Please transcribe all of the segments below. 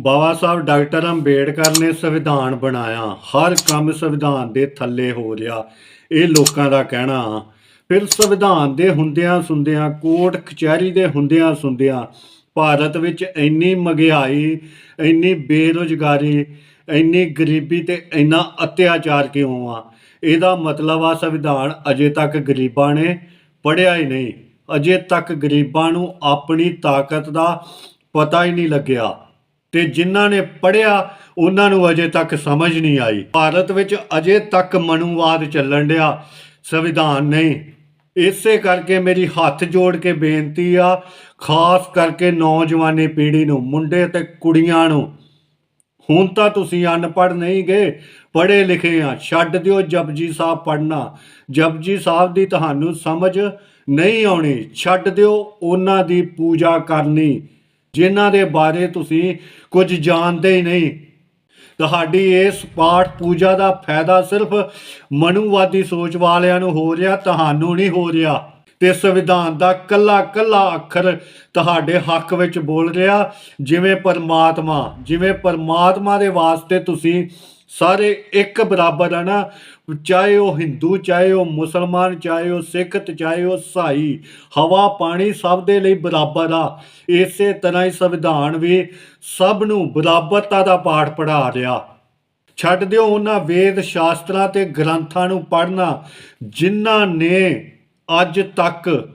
ਬਾਬਾ ਸਾਹਿਬ doctor Ambedkar ਨੇ ਸੰਵਿਧਾਨ ਬਣਾਇਆ। ਹਰ ਕੰਮ ਸੰਵਿਧਾਨ ਦੇ ਥੱਲੇ ਹੋ ਰਿਹਾ। ਇਹ ਲੋਕਾਂ ਦਾ ਕਹਿਣਾ। ਫਿਰ ਸੰਵਿਧਾਨ ਦੇ ਹੁੰਦਿਆਂ ਸੁੰਦਿਆਂ, ਕੋਰਟ ਕਚਹਿਰੀ ਦੇ ਹੁੰਦਿਆਂ ਸੁੰਦਿਆਂ ਭਾਰਤ ਵਿੱਚ ਇੰਨੀ ਮਹਿੰਗਾਈ, ਇੰਨੀ ਬੇਰੁਜ਼ਗਾਰੀ, ਇੰਨੀ ਗਰੀਬੀ ਤੇ ਇੰਨਾ ਅਤਿਆਚਾਰ ਕਿਉਂ ਆ? ਇਹਦਾ ਮਤਲਬ ਆ ਸੰਵਿਧਾਨ ਅਜੇ ਤੱਕ ਗਰੀਬਾਂ ਨੇ ਪੜ੍ਹਿਆ ਹੀ ਨਹੀਂ। ਅਜੇ ਤੱਕ ਗਰੀਬਾਂ ਨੂੰ ਆਪਣੀ ਤਾਕਤ ਦਾ ਪਤਾ ਹੀ ਨਹੀਂ ਲੱਗਿਆ। ਤੇ ਜਿਨ੍ਹਾਂ ਨੇ ਪੜ੍ਹਿਆ, ਉਹਨਾਂ ਨੂੰ ਅਜੇ ਤੱਕ ਸਮਝ ਨਹੀਂ ਆਈ। ਭਾਰਤ ਵਿੱਚ ਅਜੇ ਤੱਕ ਮਨੂਵਾਦ ਚੱਲਣ ਡਿਆ। ਸੰਵਿਧਾਨ ਨਹੀਂ। ਇਸੇ ਕਰਕੇ ਮੇਰੀ ਹੱਥ ਜੋੜ ਕੇ ਬੇਨਤੀ ਆ, ਖਾਸ ਕਰਕੇ ਨੌਜਵਾਨੀ ਪੀੜ੍ਹੀ ਨੂੰ, ਮੁੰਡੇ ਤੇ ਕੁੜੀਆਂ ਨੂੰ। ਹੁਣ ਤਾਂ ਤੁਸੀਂ ਅਨਪੜ੍ਹ ਨਹੀਂ ਗਏ, ਪੜ੍ਹੇ ਲਿਖੇ ਆ। ਛੱਡ ਦਿਓ ਜਪਜੀ ਸਾਹਿਬ ਪੜ੍ਹਨਾ। ਜਪਜੀ ਸਾਹਿਬ ਦੀ ਤੁਹਾਨੂੰ ਸਮਝ ਨਹੀਂ ਆਉਣੀ। ਛੱਡ ਦਿਓ ਉਹਨਾਂ ਦੀ ਪੂਜਾ ਕਰਨੀ। ਜਿਨ੍ਹਾਂ ਦੇ ਬਾਰੇ ਤੁਸੀਂ ਕੁਝ ਜਾਣਦੇ ਹੀ ਨਹੀਂ। ਤੁਹਾਡੀ ਇਸ ਪਾਠ ਪੂਜਾ ਦਾ ਫਾਇਦਾ ਸਿਰਫ ਮਨੁਵਾਦੀ ਸੋਚ ਵਾਲਿਆਂ ਨੂੰ ਹੋ ਰਿਹਾ, ਤੁਹਾਨੂੰ ਨਹੀਂ ਹੋ ਰਿਹਾ। ਤੇ ਸੰਵਿਧਾਨ ਦਾ ਕੱਲਾ ਕੱਲਾ ਅੱਖਰ ਤੁਹਾਡੇ ਹੱਕ ਵਿੱਚ ਬੋਲ ਰਿਹਾ, ਜਿਵੇਂ ਪਰਮਾਤਮਾ ਜਿਵੇਂ ਪਰਮਾਤਮਾ ਦੇ ਵਾਸਤੇ ਤੁਸੀਂ ਸਾਰੇ ਇੱਕ ਬਰਾਬਰ ਆ ਨਾ। ਚਾਹੇ ਉਹ ਹਿੰਦੂ, ਚਾਹੇ ਉਹ ਮੁਸਲਮਾਨ, ਚਾਹੇ ਉਹ ਸਿੱਖ ਤੇ ਚਾਹੇ ਉਹ ਸਾਈ ਹਵਾ, ਪਾਣੀ ਸਭ ਦੇ ਲਈ ਬਰਾਬਰ ਆ। ਇਸੇ ਤਰ੍ਹਾਂ ਹੀ ਸੰਵਿਧਾਨ ਵੀ ਸਭ ਨੂੰ ਬਰਾਬਰਤਾ ਦਾ ਪਾਠ ਪੜ੍ਹਾ ਰਿਹਾ। ਛੱਡ ਦਿਓ ਉਹਨਾਂ ਵੇਦ ਸ਼ਾਸਤਰਾਂ ਤੇ ਗ੍ਰੰਥਾਂ ਨੂੰ ਪੜ੍ਹਨਾ, ਜਿਨ੍ਹਾਂ ਨੇ ਅੱਜ ਤੱਕ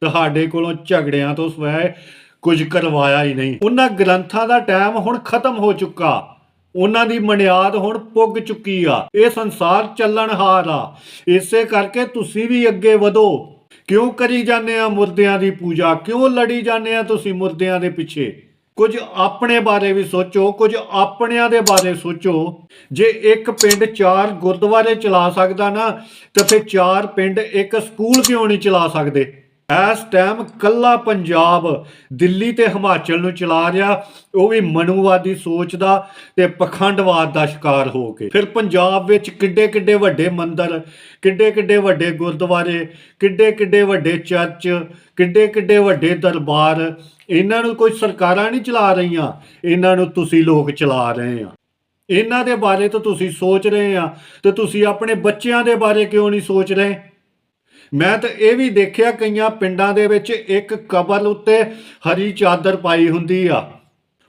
ਤੁਹਾਡੇ ਕੋਲੋਂ ਝਗੜਿਆਂ ਤੋਂ ਸਵੈ ਕੁਝ ਕਰਵਾਇਆ ਹੀ ਨਹੀਂ। ਉਹਨਾਂ ਗ੍ਰੰਥਾਂ ਦਾ ਟਾਈਮ ਹੁਣ ਖਤਮ ਹੋ ਚੁੱਕਾ। ਉਹਨਾਂ ਦੀ ਮਨਿਆਦ ਹੁਣ ਪੁੱਗ ਚੁੱਕੀ ਆ। ਇਹ ਸੰਸਾਰ ਚੱਲਣਹਾਰ ਆ। ਇਸੇ ਕਰਕੇ ਤੁਸੀਂ ਵੀ ਅੱਗੇ ਵਧੋ। ਕਿਉਂ ਕਰੀ ਜਾਂਦੇ ਆ ਮੁਰਦਿਆਂ ਦੀ ਪੂਜਾ? ਕਿਉਂ ਲੜੀ ਜਾਂਦੇ ਆ ਤੁਸੀਂ ਮੁਰਦਿਆਂ ਦੇ ਪਿੱਛੇ? ਕੁਝ ਆਪਣੇ ਬਾਰੇ ਵੀ ਸੋਚੋ, ਕੁਝ ਆਪਣਿਆਂ ਦੇ ਬਾਰੇ ਸੋਚੋ। ਜੇ ਇੱਕ ਪਿੰਡ ਚਾਰ ਗੁਰਦੁਆਰੇ ਚਲਾ ਸਕਦਾ ਨਾ, ਤਾਂ ਫਿਰ ਚਾਰ ਪਿੰਡ ਇੱਕ ਸਕੂਲ ਕਿਉਂ ਨਹੀਂ ਚਲਾ ਸਕਦੇ? ਇਸ ਟਾਈਮ ਕੱਲਾ ਪੰਜਾਬ ਦਿੱਲੀ ਤੇ ਹਿਮਾਚਲ ਨੂੰ ਚਲਾ ਰਿਹਾ, ਉਹ ਵੀ ਮਨੂਵਾਦੀ ਸੋਚ ਦਾ ਤੇ ਪਖੰਡਵਾਦ ਦਾ ਸ਼ਿਕਾਰ ਹੋ ਕੇ। ਫਿਰ ਪੰਜਾਬ ਵਿੱਚ ਕਿੱਡੇ ਕਿੱਡੇ ਵੱਡੇ ਮੰਦਰ ਕਿੱਡੇ ਕਿੱਡੇ ਵੱਡੇ ਗੁਰਦੁਆਰੇ ਕਿੱਡੇ ਕਿੱਡੇ ਵੱਡੇ ਚਰਚ ਕਿੱਡੇ ਕਿੱਡੇ ਵੱਡੇ ਦਰਬਾਰ, ਇਹਨਾਂ ਨੂੰ ਕੋਈ ਸਰਕਾਰਾਂ ਨਹੀਂ ਚਲਾ ਰਹੀਆਂ, ਇਹਨਾਂ ਨੂੰ ਤੁਸੀਂ ਲੋਕ ਚਲਾ ਰਹੇ ਆ। ਇਹਨਾਂ ਦੇ ਬਾਰੇ ਤਾਂ ਤੁਸੀਂ ਸੋਚ ਰਹੇ ਆ, ਤੇ ਤੁਸੀਂ ਆਪਣੇ ਬੱਚਿਆਂ ਦੇ ਬਾਰੇ ਕਿਉਂ ਨਹੀਂ ਸੋਚ ਰਹੇ? ਮੈਂ ਤਾਂ ਇਹ ਵੀ ਦੇਖਿਆ ਕਈਆਂ ਪਿੰਡਾਂ ਦੇ ਵਿੱਚ ਇੱਕ ਕਬਰ ਉੱਤੇ ਹਰੀ ਚਾਦਰ ਪਾਈ ਹੁੰਦੀ ਆ।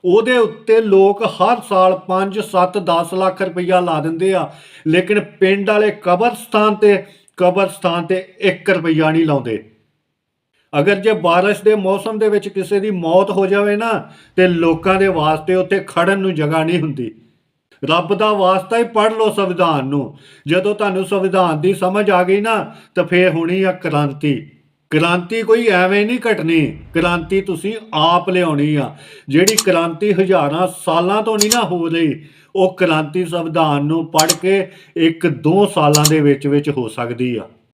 ਉਹਦੇ ਉੱਤੇ ਲੋਕ ਹਰ ਸਾਲ 5 7 10 ਲੱਖ ਰੁਪਈਆ ਲਾ ਦਿੰਦੇ ਆ। ਲੇਕਿਨ ਪਿੰਡ ਵਾਲੇ ਕਬਰਸਤਾਨ ਤੇ ਕਬਰਸਤਾਨ ਤੇ 1 ਰੁਪਈਆ ਨਹੀਂ ਲਾਉਂਦੇ। ਅਗਰ ਜੇ ਬਾਰਿਸ਼ ਦੇ ਮੌਸਮ ਦੇ ਵਿੱਚ ਕਿਸੇ ਦੀ ਮੌਤ ਹੋ ਜਾਵੇ ਨਾ, ਤੇ ਲੋਕਾਂ ਦੇ ਵਾਸਤੇ ਉੱਥੇ ਖੜਨ ਨੂੰ ਜਗ੍ਹਾ ਨਹੀਂ ਹੁੰਦੀ। ਰੱਬ ਦਾ ਵਾਸਤਾ ਹੀ ਪੜ੍ਹ ਲਓ ਸੰਵਿਧਾਨ ਨੂੰ। ਜਦੋਂ ਤੁਹਾਨੂੰ ਸੰਵਿਧਾਨ ਦੀ ਸਮਝ ਆ ਗਈ ਨਾ, ਤਾਂ ਫੇਰ ਹੋਣੀ ਆ ਕ੍ਰਾਂਤੀ। ਕ੍ਰਾਂਤੀ ਕੋਈ ਐਵੇਂ ਨਹੀਂ ਘਟਣੀ। ਕ੍ਰਾਂਤੀ ਤੁਸੀਂ ਆਪ ਲਿਆਉਣੀ ਆ। ਜਿਹੜੀ ਕ੍ਰਾਂਤੀ ਹਜ਼ਾਰਾਂ ਸਾਲਾਂ ਤੋਂ ਨਹੀਂ ਨਾ ਹੋ ਰਹੀ, ਉਹ ਕ੍ਰਾਂਤੀ ਸੰਵਿਧਾਨ ਨੂੰ ਪੜ੍ਹ ਕੇ ਇੱਕ ਦੋ ਸਾਲਾਂ ਦੇ ਵਿੱਚ ਵਿੱਚ ਹੋ ਸਕਦੀ ਆ।